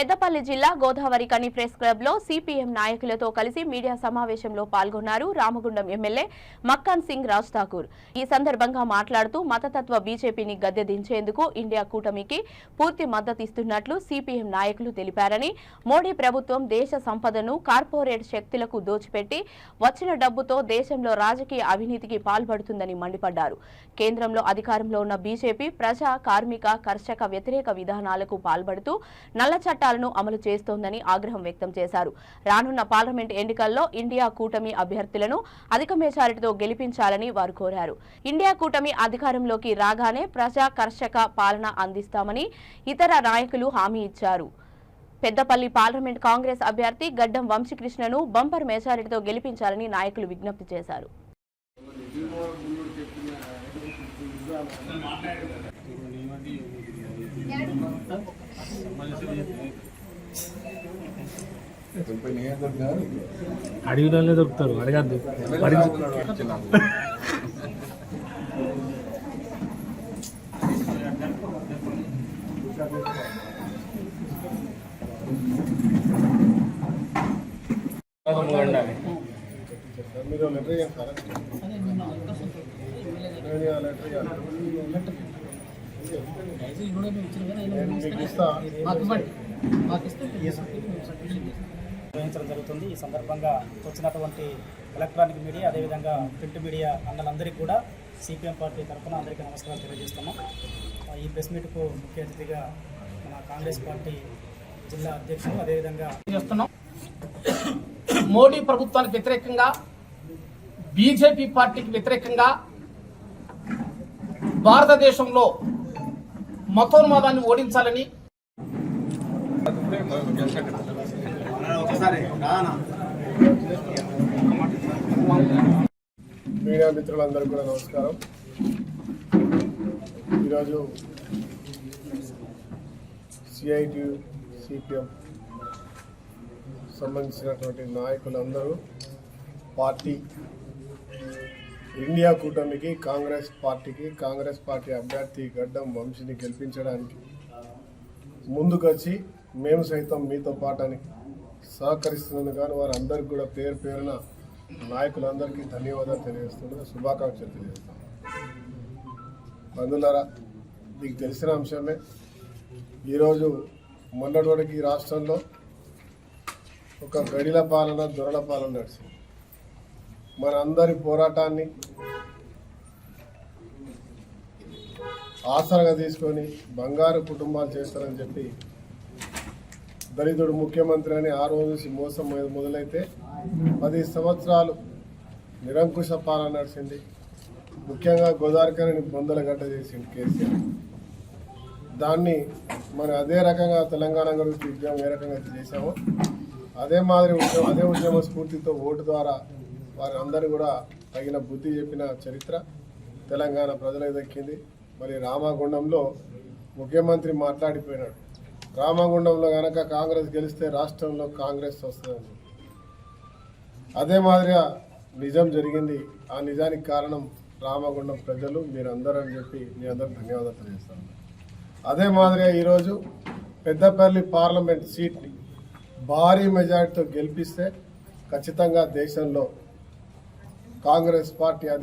పెద్దపల్లి జిల్లా గోదావరి కని ప్రెస్ క్లబ్లో సిపిఎం నాయకులతో కలిసి మీడియా సమావేశంలో పాల్గొన్నారు రామగుండం ఎమ్మెల్యే మక్కాన్ సింగ్ రాజ్ ఠాకూర్. ఈ సందర్భంగా మాట్లాడుతూ మతతత్వ బీజేపీని గద్దె దించేందుకు ఇండియా కూటమికి పూర్తి మద్దతు ఇస్తున్నట్లు సిపిఎం నాయకులు తెలిపారని మోడీ ప్రభుత్వం దేశ సంపదను కార్పొరేట్ శక్తులకు దోచిపెట్టి వచ్చిన డబ్బుతో దేశంలో రాజకీయ అవినీతికి పాల్పడుతుందని మండిపడ్డారు. కేంద్రంలో అధికారంలో ఉన్న బీజేపీ ప్రజా కార్మిక కర్షక వ్యతిరేక విధానాలకు పాల్పడుతూ నల్ల చట్టాలను అమలు చేస్తోందని ఆగ్రహం వ్యక్తం చేశారు. రానున్న పార్లమెంట్ ఎన్నికల్లో ఇండియా కూటమి అభ్యర్థులను అధిక మెజారిటీతో గెలిపించాలని వారు కోరారు. ఇండియా కూటమి అధికారంలోకి రాగానే ప్రజా కర్షక పాలన అందిస్తామని ఇతర నాయకులు హామీ ఇచ్చారు. పెద్దపల్లి పార్లమెంట్ కాంగ్రెస్ అభ్యర్థి గడ్డం వంశీకృష్ణను బంపర్ మెజారిటీతో గెలిపించాలని నాయకులు విజ్ఞప్తి చేశారు. అడవిలోనే దొరుకుతారు అడగద్దు. మీరు లెటర్ చేస్తారా లెటర్ నేను నిర్వహించడం జరుగుతుంది. ఈ సందర్భంగా వచ్చినటువంటి ఎలక్ట్రానిక్ మీడియా అదేవిధంగా ప్రింట్ మీడియా అన్నలందరికీ కూడా సిపిఎం పార్టీ తరఫున అందరికీ నమస్కారం తెలియజేస్తున్నాం. ఆ, ఈ ప్రెస్ మీట్కు ముఖ్య అతిథిగా మన కాంగ్రెస్ పార్టీ జిల్లా అధ్యక్షుడు అదేవిధంగా చేస్తున్నాం. మోడీ ప్రభుత్వానికి వ్యతిరేకంగా బీజేపీ పార్టీకి వ్యతిరేకంగా భారతదేశంలో మతోన్మాదాన్ని ఓడించాలని మీడియా మిత్రులందరూ కూడా నమస్కారం. ఈరోజు సిఐటి సిపిఎం సంబంధించినటువంటి నాయకులందరూ పార్టీ ఇండియా కూటమికి కాంగ్రెస్ పార్టీకి కాంగ్రెస్ పార్టీ అభ్యర్థి గడ్డం వంశీని గెలిపించడానికి ముందుకొచ్చి మేము సైతం మీతో పాటని సహకరిస్తున్నందుకు కానీ వారందరికీ కూడా పేరు పేరున నాయకులందరికీ ధన్యవాదాలు తెలియజేస్తున్నా శుభాకాంక్షలు తెలియజేస్తాను బంధువులారా మీకు తెలిసిన అంశమే ఈరోజు మొన్నటి వరకు ఈ రాష్ట్రంలో ఒక గడిల పాలన దొరల పాలన నడిచింది. మనందరి పోరాటాన్ని ఆసరగా తీసుకొని బంగారు కుటుంబాలు చేస్తారని చెప్పి దళితుడు ముఖ్యమంత్రి అని ఆ రోజు నుంచి మోసం మీద మొదలైతే పది సంవత్సరాలు నిరంకుశ పాలన నడిచింది. ముఖ్యంగా గోదావరికని బొందల గడ్డ చేసింది కేసీఆర్. దాన్ని మనం అదే రకంగా తెలంగాణ గురించి ఉద్యమం ఏ రకంగా చేశామో అదే మాదిరి ఉద్యమం అదే ఉద్యమ స్ఫూర్తితో ఓటు ద్వారా వారి కూడా తగిన బుద్ధి చెప్పిన చరిత్ర తెలంగాణ ప్రజలకు దక్కింది. మరి రామగుండంలో ముఖ్యమంత్రి మాట్లాడిపోయినాడు. రామగుండంలో కనుక కాంగ్రెస్ గెలిస్తే రాష్ట్రంలో కాంగ్రెస్ వస్తుందని. అదే మాదిరిగా నిజం జరిగింది. ఆ నిజానికి కారణం రామగుండం ప్రజలు. మీరందరూ అని చెప్పి మీ అందరికి ధన్యవాదాలు తెలియజేస్తాను. అదే మాదిరిగా ఈరోజు పెద్దపల్లి పార్లమెంట్ సీట్ని భారీ మెజార్టీతో గెలిపిస్తే ఖచ్చితంగా దేశంలో కాంగ్రెస్ పార్టీ అది